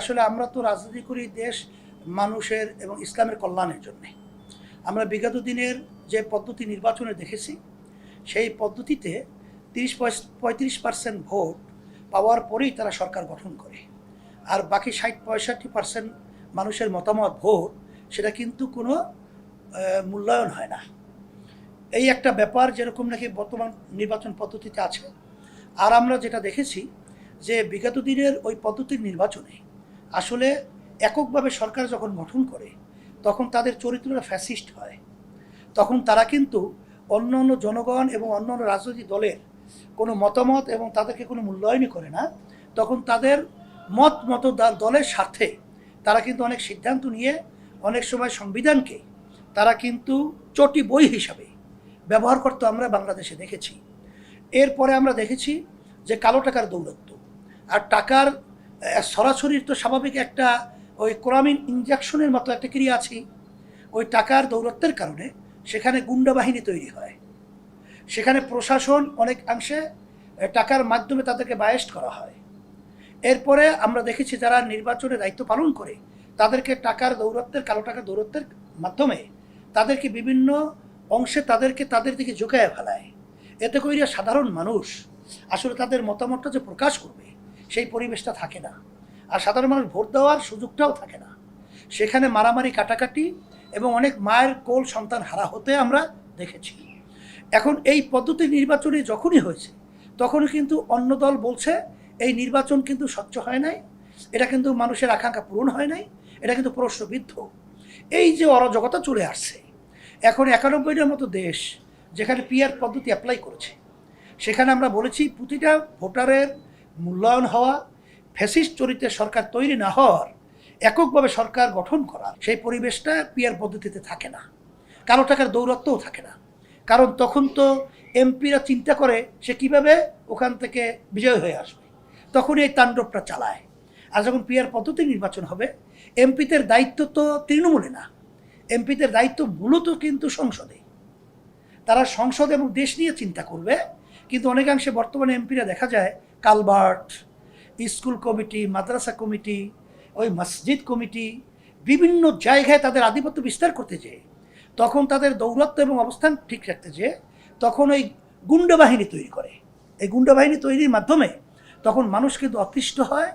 আসলে আমরা তো রাজনীতি করি দেশ, মানুষের এবং ইসলামের কল্যাণের জন্য। আমরা বিগত দিনের যে পদ্ধতি নির্বাচনে দেখেছি, সেই পদ্ধতিতে তিরিশ পঁয়ত্রিশ পার্সেন্ট ভোট পাওয়ার পরেই তারা সরকার গঠন করে। আর বাকি ষাট, পঁয়ষট্টি পার্সেন্ট মানুষের মতামত ভোট, সেটা কিন্তু কোনো মূল্যায়ন হয় না। এই একটা ব্যাপার যেরকম নাকি বর্তমান নির্বাচন পদ্ধতিতে আছে। আর আমরা যেটা দেখেছি যে বিগত দিনের ওই পদ্ধতির নির্বাচনে আসলে এককভাবে সরকার যখন গঠন করে, তখন তাদের চরিত্রটা ফ্যাসিস্ট হয়। তখন তারা কিন্তু অন্য অন্য জনগণ এবং অন্য অন্য রাজনৈতিক দলের কোনো মতামত এবং তাদেরকে কোনো মূল্যায়নই করে না। তখন তাদের মত মত দলের সাথে তারা কিন্তু অনেক সিদ্ধান্ত নিয়ে, অনেক সময় সংবিধানকে তারা কিন্তু চটি বই হিসাবে ব্যবহার করতে আমরা বাংলাদেশে দেখেছি। এরপরে আমরা দেখেছি যে কালো টাকার দৌরত্ব আর টাকার সরাসরি তো স্বাভাবিক একটা ওই কোরামিন ইঞ্জেকশনের মতো একটা ক্রিয়া আছে। ওই টাকার দৌরত্বের কারণে সেখানে গুন্ডা বাহিনী তৈরি হয়। সেখানে প্রশাসন অনেকাংশে আহ, টাকার মাধ্যমে তাদেরকে বায়েস্ট করা হয়। এরপরে আমরা দেখেছি যারা নির্বাচনে দায়িত্ব পালন করে তাদেরকে টাকার দৌরত্বের কালো টাকার দৌরত্বের মাধ্যমে তাদেরকে বিভিন্ন অংশে তাদেরকে তাদের দিকে ঝুঁকায় ফেলায়। এতে কইরা সাধারণ মানুষ আসলে তাদের মতামতটা যে প্রকাশ করবে সেই পরিবেশটা থাকে না। আর সাধারণ মানুষ ভোট দেওয়ার সুযোগটাও থাকে না। সেখানে মারামারি, কাটাকাটি এবং অনেক মায়ের কোল সন্তান হারা হতে আমরা দেখেছি। এখন এই পদ্ধতি নির্বাচনে যখনই হয়েছে, তখনই কিন্তু অন্য দল বলছে, এই নির্বাচন কিন্তু স্বচ্ছ হয় নাই। এটা কিন্তু মানুষের আকাঙ্ক্ষা পূরণ হয় নাই। এটা কিন্তু প্রশ্নবিদ্ধ। এই যে অরাজকতা চলে আসছে, এখন একানব্বইটার মতো দেশ যেখানে পিআর পদ্ধতি অ্যাপ্লাই করেছে, সেখানে আমরা বলেছি প্রতিটা ভোটারের মূল্যায়ন হওয়া, ফ্যাসিস্ট চরিত্রের সরকার তৈরি না হওয়ার এককভাবে সরকার গঠন করা, সেই পরিবেশটা পিআর পদ্ধতিতে থাকে না। কারও টাকার দৌরত্বও থাকে না। কারণ তখন তো এমপিরা চিন্তা করে সে কীভাবে ওখান থেকে বিজয় হয়ে আসবে। তখনই এই তাণ্ডবটা চালায়। আর যখন পিআর পদ্ধতি নির্বাচন হবে, এমপিদের দায়িত্ব তো তৃণমূলে না। এমপিদের দায়িত্ব মূলত কিন্তু সংসদে। তারা সংসদ এবং দেশ নিয়ে চিন্তা করবে, কিন্তু অনেকাংশে বর্তমানে এমপিরা দেখা যায় কালবার্ট, স্কুল কমিটি, মাদ্রাসা কমিটি, ওই মসজিদ কমিটি বিভিন্ন জায়গায় তাদের আধিপত্য বিস্তার করতে যেয়ে, তখন তাদের দৌরত্ব এবং অবস্থান ঠিক রাখতে যেয়ে, তখন ওই গুন্ডা বাহিনী তৈরি করে। এই গুন্ডা বাহিনী তৈরির মাধ্যমে তখন মানুষ কিন্তু অতিষ্ঠ হয়,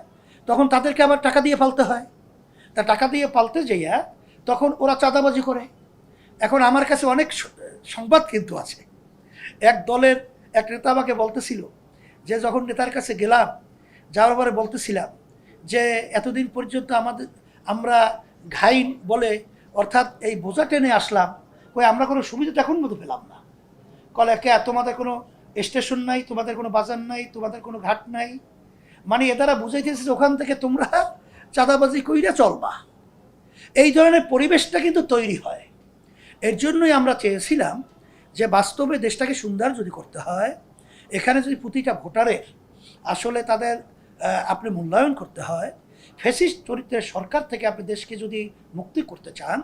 তখন তাদেরকে আবার টাকা দিয়ে পালতে হয়। তা টাকা দিয়ে পালতে যাইয়া তখন ওরা চাঁদাবাজি করে। এখন আমার কাছে অনেক সংবাদ কিন্তু আছে। এক দলের এক নেতা আমাকে বলতেছিল যে যখন নেতার কাছে গেলাম, যাওয়ার পরে বলতেছিলাম যে এতদিন পর্যন্ত আমাদের, আমরা ঘাইন বলে অর্থাৎ এই বোঝা টেনে আসলাম, কই আমরা কোনো সুবিধা এখন মতো পেলাম না। কলে কে তোমাদের কোনো স্টেশন নাই, তোমাদের কোনো বাজার নাই, তোমাদের কোনো ঘাট নাই। মানে এ দ্বারা বুঝাইতেছে যে ওখান থেকে তোমরা চাঁদাবাজি কইরা চলবা। এই ধরনের পরিবেশটা কিন্তু তৈরি হয়। এর জন্যই আমরা চেয়েছিলাম যে বাস্তবে দেশটাকে সুন্দর যদি করতে হয় এখানে যদি প্রতিটা ভোটারের আসলে তাদের আপনি মূল্যায়ন করতে হয়, ফেসিস্ট চরিত্রের সরকার থেকে আপনি দেশকে যদি মুক্তি করতে চান,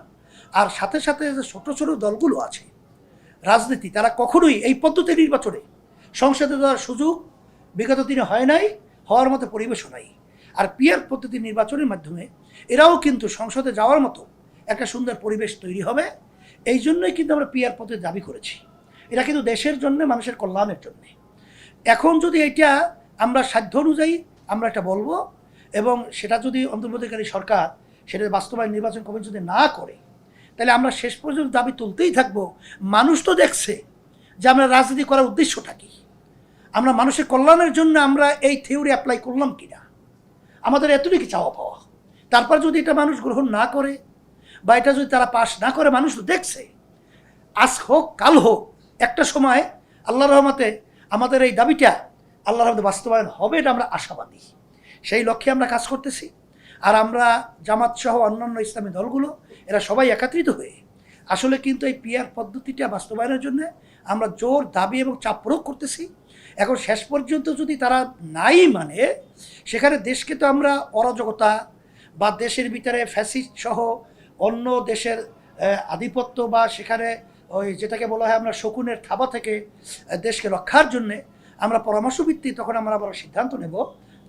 আর সাথে সাথে যে ছোটো ছোটো দলগুলো আছে, রাজনীতি, তারা কখনোই এই পদ্ধতি নির্বাচনে সংসদে দেওয়ার সুযোগ বিগত দিনে হয় নাই, হওয়ার মতো পরিবেশও নাই। আর পিয়ার পদ্ধতি নির্বাচনের মাধ্যমে এরাও কিন্তু সংসদে যাওয়ার মতো একটা সুন্দর পরিবেশ তৈরি হবে, এই জন্যই কিন্তু আমরা পিয়ার পদ্ধতি দাবি করেছি। এটা কিন্তু দেশের জন্য, মানুষের কল্যাণের জন্য। এখন যদি এটা আমরা সাধ্য অনুযায়ী আমরা এটা বলব এবং সেটা যদি অন্তর্বর্তীকারী সরকার সেটা বাস্তবায়ন নির্বাচন কমিশন যদি না করে, তাহলে আমরা শেষ পর্যন্ত দাবি তুলতেই থাকব, মানুষ তো দেখছে যে আমরা রাজনীতি করার উদ্দেশ্যটা কি। আমরা মানুষের কল্যাণের জন্য আমরা এই থিওরি অ্যাপ্লাই করলাম কি না আমাদের এতটুকু চাওয়া পাওয়া। তারপর যদি এটা মানুষ গ্রহণ না করে বা এটা যদি তারা পাশ না করে, মানুষ তো দেখছে। আজ হোক, কাল হোক, একটা সময় আল্লাহ রহমতে আমাদের এই দাবিটা আল্লাহর রহমতে বাস্তবায়ন হবে এটা আমরা আশাবাদী। সেই লক্ষ্যে আমরা কাজ করতেছি। আর আমরা জামাত সহ অন্যান্য ইসলামী দলগুলো, এরা সবাই একত্রিত হয়ে আসলে কিন্তু এই পিয়ার পদ্ধতিটা বাস্তবায়নের জন্য আমরা জোর দাবি এবং চাপ প্রয়োগ করতেছি। এখন শেষ পর্যন্ত যদি তারা নাই মানে সেখানে দেশকে তো আমরা অরাজকতা বা দেশের ভিতরে ফ্যাসিস্ট সহ অন্য দেশের আধিপত্য বা সেখানে ওই যেটাকে বলা হয় আমরা শকুনের থাবা থেকে দেশকে রক্ষার জন্যে আমরা পরামর্শ ভিত্তি তখন আমরা আবার সিদ্ধান্ত নেব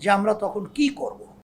যে আমরা তখন কি করব।